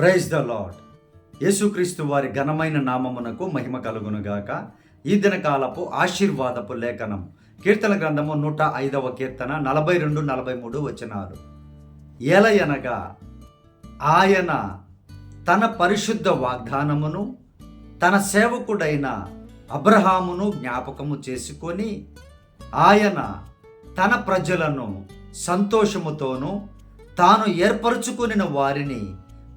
Praise the lord యేసుక్రీస్తు వారి ఘనమైన నామమునకు మహిమ కలుగునుగాక. ఈ దినకాలపు ఆశీర్వాదపు లేఖనం. కీర్తన గ్రంథము నూట ఐదవ కీర్తన నలభై రెండు నలభై మూడు వచనాలు. ఏలయనగా ఆయన తన పరిశుద్ధ వాగ్దానమును తన సేవకుడైన అబ్రహామును జ్ఞాపకము చేసుకొని ఆయన తన ప్రజలను సంతోషముతోనూ తాను ఏర్పరచుకుని వారిని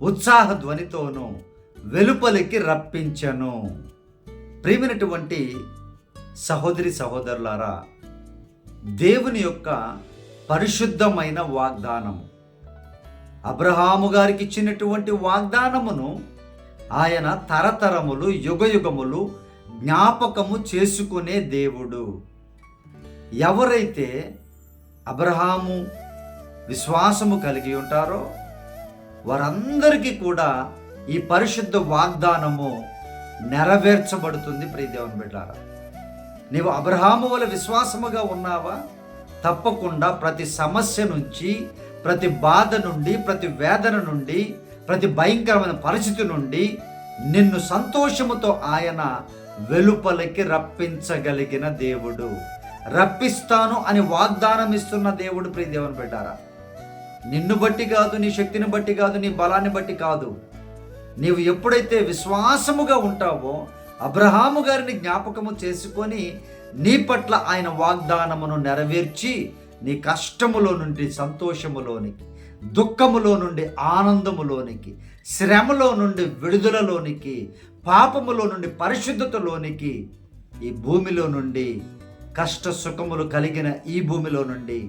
ఉత్సాహ ధ్వనితోనూ వెలుపలికి రప్పించను. ప్రియమైనటువంటి సహోదరి సహోదరులారా దేవుని యొక్క పరిశుద్ధమైన వాగ్దానం అబ్రహాము గారికి ఇచ్చినటువంటి వాగ్దానమును ఆయన తరతరములు యుగయుగములు జ్ఞాపకము చేసుకునే దేవుడు. ఎవరైతే అబ్రహాము విశ్వాసము కలిగి ఉంటారో వారందరికీ కూడా ఈ పరిశుద్ధ వాగ్దానము నెరవేర్చబడుతుంది. ప్రియదేవన్ బిడ్డారా నీవు అబ్రహాము వల్ల విశ్వాసముగా ఉన్నావా? తప్పకుండా ప్రతి సమస్య నుంచి ప్రతి బాధ నుండి ప్రతి వేదన నుండి ప్రతి భయంకరమైన పరిస్థితి నుండి నిన్ను సంతోషముతో ఆయన వెలుపలికి రప్పించగలిగిన దేవుడు. రప్పిస్తాను అని వాగ్దానం ఇస్తున్న దేవుడు ప్రియ బిడ్డారా నిన్ను బట్టి కాదు నీ శక్తిని బట్టి కాదు నీ బలాన్ని బట్టి కాదు. నీవు ఎప్పుడైతే విశ్వాసముగా ఉంటావో అబ్రహాము గారిని జ్ఞాపకము చేసుకొని నీ పట్ల ఆయన వాగ్దానమును నెరవేర్చి నీ కష్టములో నుండి సంతోషములోనికి దుఃఖములో నుండి ఆనందములోనికి శ్రమలో నుండి విడుదలలోనికి పాపములో నుండి పరిశుద్ధతలోనికి ఈ భూమిలో నుండి కష్ట సుఖములు కలిగిన ఈ భూమిలో నుండి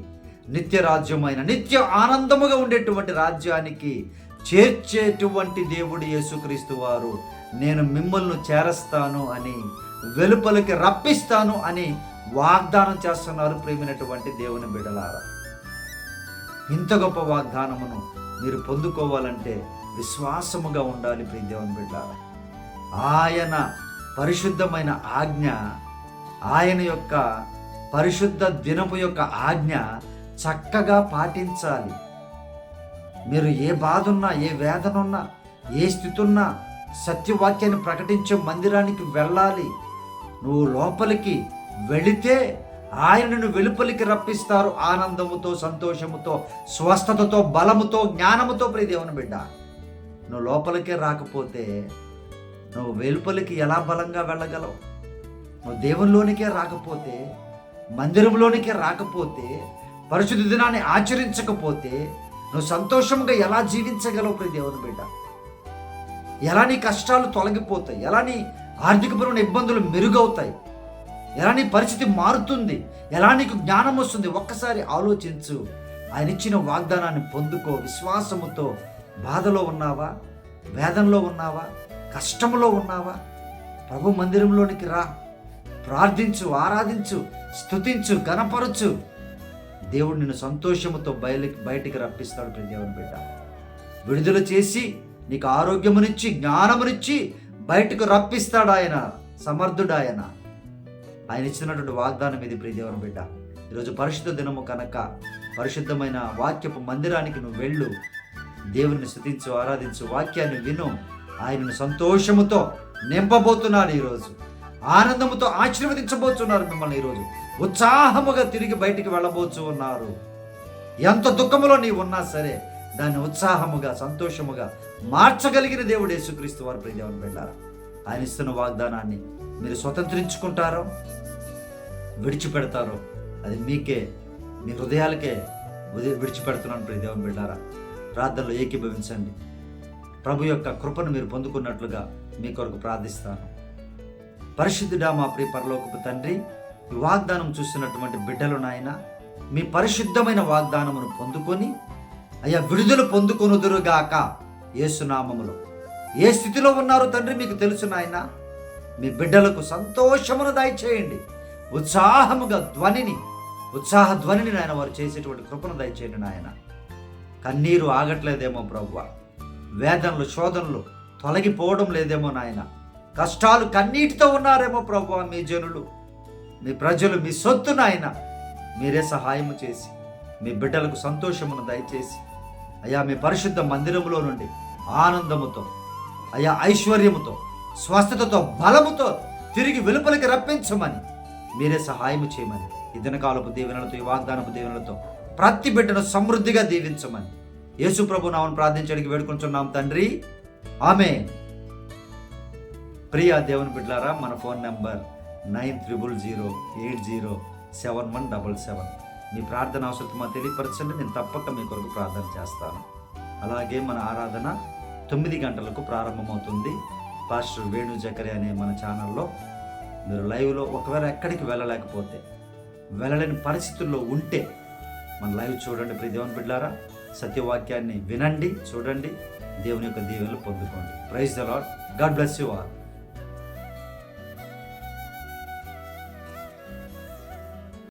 నిత్య రాజ్యమైన నిత్య ఆనందముగా ఉండేటువంటి రాజ్యానికి చేర్చేటువంటి దేవుడు యేసుక్రీస్తు వారు. నేను మిమ్మల్ని చేరస్తాను అని వెలుపలికి రప్పిస్తాను అని వాగ్దానం చేస్తున్నారు ప్రేమినటువంటి దేవుని బిడలారా. ఇంత గొప్ప వాగ్దానమును మీరు పొందుకోవాలంటే విశ్వాసముగా ఉండాలి ప్రియ దేవుని బిడ్డారా. ఆయన పరిశుద్ధమైన ఆజ్ఞ ఆయన యొక్క పరిశుద్ధ దినపు యొక్క ఆజ్ఞ చక్కగా పాటించాలి. మీరు ఏ బాధ ఉన్నా ఏ వేదన ఉన్నా ఏ స్థితి ఉన్నా సత్యవాక్యాన్ని ప్రకటించే మందిరానికి వెళ్ళాలి. నువ్వు లోపలికి వెళితే ఆయనను వెలుపలికి రప్పిస్తారు ఆనందముతో సంతోషముతో స్వస్థతతో బలముతో జ్ఞానముతో ప్రియదేవుని బిడ్డ. నువ్వు లోపలికే రాకపోతే నువ్వు వెలుపలికి ఎలా బలంగా వెళ్ళగలవు? నువ్వు దేవునిలోనికే రాకపోతే మందిరంలోనికే రాకపోతే పరిశుద్ధ దినాన్ని ఆచరించకపోతే నువ్వు సంతోషంగా ఎలా జీవించగలవు ప్రతి దేవుని బిడ్డ? ఎలా నీ కష్టాలు తొలగిపోతాయి? ఎలా నీ ఆర్థికపరమైన ఇబ్బందులు మెరుగవుతాయి? ఎలా నీ పరిస్థితి మారుతుంది? ఎలా నీకు జ్ఞానం వస్తుంది? ఒక్కసారి ఆలోచించు. ఆయన ఇచ్చిన వాగ్దానాన్ని పొందుకో. విశ్వాసముతో బాధలో ఉన్నావా? వేదనలో ఉన్నావా? కష్టంలో ఉన్నావా? ప్రభు మందిరంలోనికి రా. ప్రార్థించు ఆరాధించు స్థుతించు గణపరచు దేవుడు నిన్ను సంతోషముతో బయలుకి బయటికి రప్పిస్తాడు ప్రతి దేవుని బిడ్డ. విడుదల చేసి నీకు ఆరోగ్యమునిచ్చి జ్ఞానమునిచ్చి బయటకు రప్పిస్తాడు ఆయన సమర్థుడు ఆయన ఆయన ఇచ్చినటువంటి వాగ్దానం ఇది ప్రియ దేవుని బిడ్డ. ఈరోజు పరిశుద్ధ దినము కనుక పరిశుద్ధమైన వాక్యపు మందిరానికి నువ్వు వెళ్ళు. దేవుని స్థుతించు ఆరాధించు వాక్యాన్ని విను. ఆయనను సంతోషముతో నింపబోతున్నాడు ఈరోజు. ఆనందముతో ఆశీర్వదించబోతున్నారు మిమ్మల్ని ఈరోజు. ఉత్సాహముగా తిరిగి బయటికి వెళ్ళబోచు ఉన్నారు. ఎంత దుఃఖములో నీవు ఉన్నా సరే దాన్ని ఉత్సాహముగా సంతోషముగా మార్చగలిగిన దేవుడు యేసుక్రీస్తు వారు ప్రియదేవని వెళ్ళారు ఆయన ఇస్తున్న వాగ్దానాన్ని మీరు స్వతంత్రించుకుంటారో విడిచిపెడతారో అది మీకే మీ హృదయాలకే ఉదయం విడిచిపెడుతున్నాను ప్రియదేవని బిడ్డారా. ప్రార్థనలో ఏకీభవించండి. ప్రభు యొక్క కృపను మీరు పొందుకున్నట్లుగా మీ కొరకు ప్రార్థిస్తాను. పరిశుద్ధుడా మా ప్రియ పరలోకపు తండ్రి ఈ వాగ్దానం చూస్తున్నటువంటి బిడ్డలు నాయన మీ పరిశుద్ధమైన వాగ్దానమును పొందుకొని అయ్యా విడుదల పొందుకొనుదురుగాక ఏసునామములో ఏ స్థితిలో ఉన్నారో తండ్రి మీకు తెలుసు నాయన మీ బిడ్డలకు సంతోషమును దయచేయండి. ఉత్సాహముగా ధ్వనిని ఉత్సాహ ధ్వనిని నాయన వారు చేసేటువంటి కృపను దయచేయండి నాయన. కన్నీరు ఆగట్లేదేమో ప్రభువ వేదనలు శోధనలు తొలగిపోవడం లేదేమో నాయన. కష్టాలు కన్నీటితో ఉన్నారేమో ప్రభు మీ జనులు. మీ ప్రజలు మీ సొత్తును ఆయన మీరే సహాయం చేసి మీ బిడ్డలకు సంతోషమును దయచేసి అయ్యా మీ పరిశుద్ధ మందిరంలో నుండి ఆనందముతో అయా ఐశ్వర్యముతో స్వస్థతతో బలముతో తిరిగి వెలుపలికి రప్పించమని మీరే సహాయం చేయమని ఈ దినకాలపు దీవెనలతో ఈ వాగ్దానపు దీవెనలతో ప్రతి బిడ్డను సమృద్ధిగా దీవించమని యేసు ప్రభు నామను ప్రార్థించడానికి వేడుకుంటున్నాం తండ్రి. ఆమె ప్రియా దేవుని బిడ్డలారా మన phone number nine triple zero eight zero seven one double seven. మీ ప్రార్థన అవసరం మాకు తెలియపరచండి నేను తప్పక మీ కొరకు ప్రార్థన చేస్తాను. అలాగే మన ఆరాధన తొమ్మిది గంటలకు ప్రారంభమవుతుంది. పాస్టర్ వేణు జకరి అనే మన ఛానల్లో మీరు లైవ్లో ఒకవేళ ఎక్కడికి వెళ్ళలేకపోతే వెళ్ళలేని పరిస్థితుల్లో ఉంటే మన లైవ్ చూడండి ప్రతి దేవుని బిడ్డారా. సత్యవాక్యాన్ని వినండి చూడండి దేవుని యొక్క దీవెనలు పొందుకోండి. Praise the Lord God bless you all